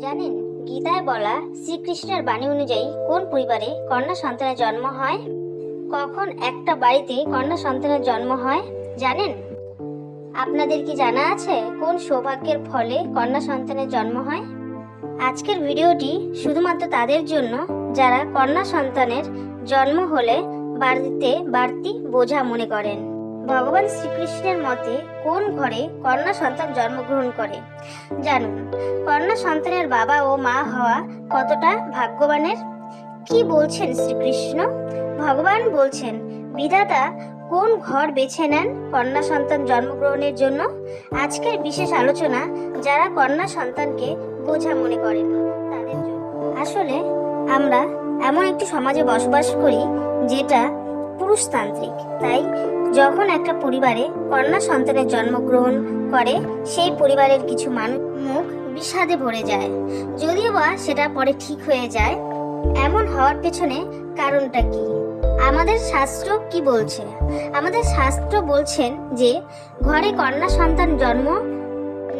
জানেন, গীতায় বলা শ্রীকৃষ্ণের বাণী অনুযায়ী কোন পরিবারে কন্যা সন্তানের জন্ম হয়? কখন একটা বাড়িতে কন্যা সন্তানের জন্ম হয়? জানেন? আপনাদের কি জানা আছে কোন সৌভাগ্যের ফলে কন্যা সন্তানের জন্ম হয়? আজকের ভিডিওটি শুধুমাত্র তাদের জন্য, যারা কন্যা সন্তানের জন্ম হলে বাড়িতে বাড়তি বোঝা মনে করেন। ভগবান শ্রীকৃষ্ণের মতে কোন ঘরে কন্যা সন্তান জন্মগ্রহণ করে? জানুন, কন্যা সন্তানের বাবা ও মা হওয়া কতটা ভাগ্যবানের? কি বলছেন শ্রীকৃষ্ণ? ভগবান বলছেন, বিধাতা কোন ঘর বেছে নেন কন্যা সন্তান জন্মগ্রহণের জন্য? আজকের বিশেষ আলোচনা যারা কন্যা সন্তানকে বোঝা মনে করেন তাদের জন্য। আসলে আমরা এমন একটি সমাজে বসবাস করি যেটা পুরুষতান্ত্রিক, তাই যখন একটা পরিবারে কন্যা সন্তানের জন্মগ্রহণ করে, সেই পরিবারের কিছু মানুষ মুখ বিষাদে ভরে যায়। যদিও বা সেটা পরে ঠিক হয়ে যায়, এমন হওয়ার পেছনে কারণটা কি? আমাদের শাস্ত্র কি বলছে? আমাদের শাস্ত্র বলছেন যে, ঘরে কন্যা সন্তান জন্ম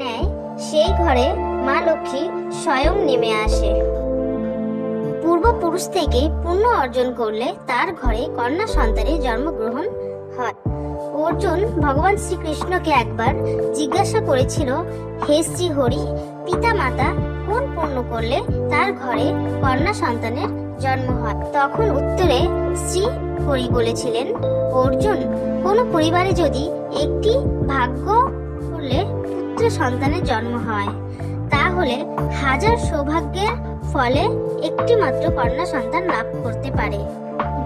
নেয়, সেই ঘরে মা লক্ষ্মী স্বয়ং নেমে আসে। পূর্বপুরুষ থেকে পুণ্য অর্জন করলে তার ঘরে কন্যা সন্তানের জন্মগ্রহণ হয়। অর্জুন ভগবান শ্রীকৃষ্ণকে একবার জিজ্ঞাসা করেছিল, হে শ্রী হরি পিতা মাতা কোন পুণ্য করলে তার ঘরে কন্যা সন্তানের জন্ম হয়? তখন উত্তরে শ্রী হরি বলেছিলেন, অর্জুন, কোন পরিবারে যদি একটি ভাগ্য করলে পুত্র সন্তানের জন্ম হয় তাহলে হাজার সৌভাগ্যের ফলে একটি মাত্র কন্যা সন্তান লাভ করতে পারে।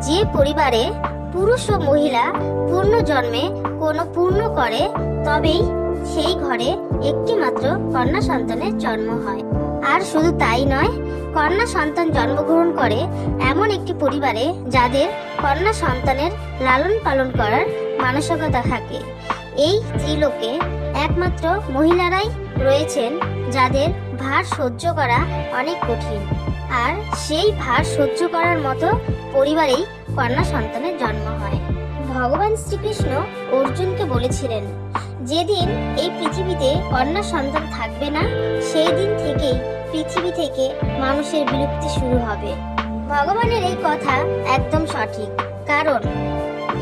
যে পরিবারে পুরুষ ও মহিলা পূর্ণ জন্মে কোনো পূর্ণ করে, তবেই সেই ঘরে একটি মাত্র কন্যা সন্তানের জন্ম হয়। আর শুধু তাই নয়, কন্যা সন্তান জন্মগ্রহণ করে এমন একটি পরিবারে যাদের কন্যা সন্তানের লালন পালন করার মানসিকতা থাকে। এই ত্রিলোকে একমাত্র মহিলারাই রয়েছেন যাদের ভার সহ্য করা অনেক কঠিন। আর সেই ভার সহ্য করার মতো পরিবারেই কন্যা সন্তানের জন্ম হয়। ভগবান শ্রীকৃষ্ণ অর্জুনকে বলেছিলেন, যেদিন এই পৃথিবীতে কন্যা সন্তান থাকবে না, সেই দিন থেকেই পৃথিবী থেকে মানুষের বিলুপ্তি শুরু হবে। ভগবানের এই কথা একদম সঠিক। কারণ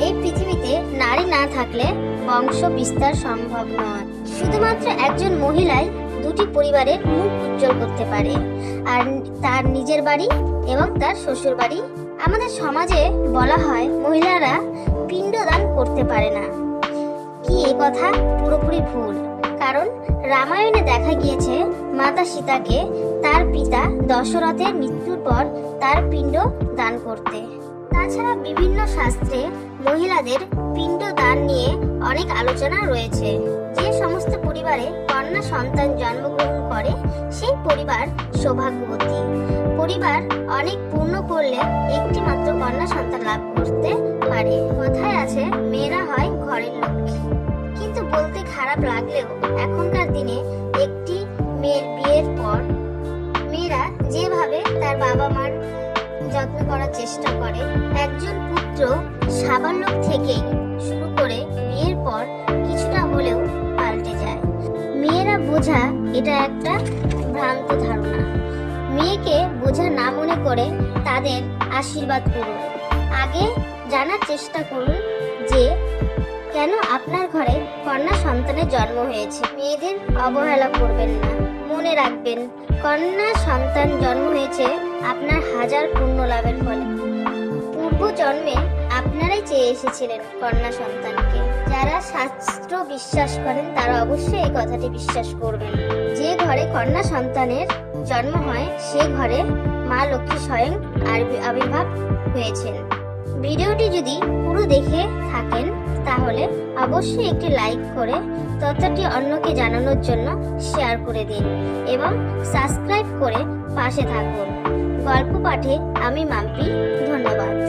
এই পৃথিবীতে নারী না থাকলে বংশ বিস্তার সম্ভব নয়। শুধুমাত্র একজন মহিলাই দুটি পরিবারের মুখ উজ্জ্বল করতে পারে। আর তার নিজের বাড়ি এবং তার শ্বশুর বাড়ি। আমাদের সমাজে বলা হয় মহিলারা পিণ্ডদান করতে পারে না। কি এই কথা? পুরোপুরি ভুল। কারণ রামায়ণে দেখা গিয়েছে, মাতা সীতাকে তার পিতা দশরথের মৃত্যুর পর তার পিণ্ড দান করতে। তাছাড়া বিভিন্ন শাস্ত্রে মহিলাদের পিণ্ড দান নিয়ে অনেক আলোচনা রয়েছে। যে সমস্ত পরিবারে কন্যা সন্তান জন্মগ্রহণ করে, সেই পরিবার সৌভাগ্যবতী। পরিবার অনেক পূর্ণ করলে একটি মাত্র কন্যা সন্তান লাভ করতে পারে। কথায় আছে, মেয়েরা হয় ঘরের লক্ষ্মী। কিন্তু বলতে খারাপ লাগলেও এখনকার দিনে একটি মেয়ের বিয়ের পর মেয়েরা যেভাবে তার বাবা মার যত্ন করার চেষ্টা করে। একজন পুত্র সাবালক থেকেই শুরু করে বিয়ের পর কিছুটা হলেও পাল্টে যায়। মেয়েরা বোঝা এটা একটা ভ্রান্ত ধারণা। মেয়েকে বোঝা না মনে করে তাদের আশীর্বাদ করুন। আগে জানার চেষ্টা করুন যে, কেন আপনার ঘরে কন্যা সন্তানের জন্ম হয়েছে? মেয়েদের অবহেলা করবেন না। মনে রাখবেন, কন্যা সন্তান জন্ম হয়েছে আপনার হাজার পুণ্য লাভের ফলে। পূর্ব জন্মে আপনারাই চেয়ে এসেছিলেন কন্যা সন্তানকে। যারা শাস্ত্র বিশ্বাস করেন, তারা অবশ্যই এই কথাটি বিশ্বাস করবেন। যে ঘরে কন্যা সন্তানের জন্ম হয়, সে ঘরে মা লক্ষ্মী স্বয়ং আবির- আবির্ভাব হয়েছেন। ভিডিওটি যদি পুরো দেখে থাকেন, তাহলে অবশ্যই একটি লাইক করে তথ্যটি অন্যকে জানানোর জন্য শেয়ার করে দিন এবং সাবস্ক্রাইব করে পাশে থাকুন। গল্প পাঠে আমি মাম্পি, ধন্যবাদ।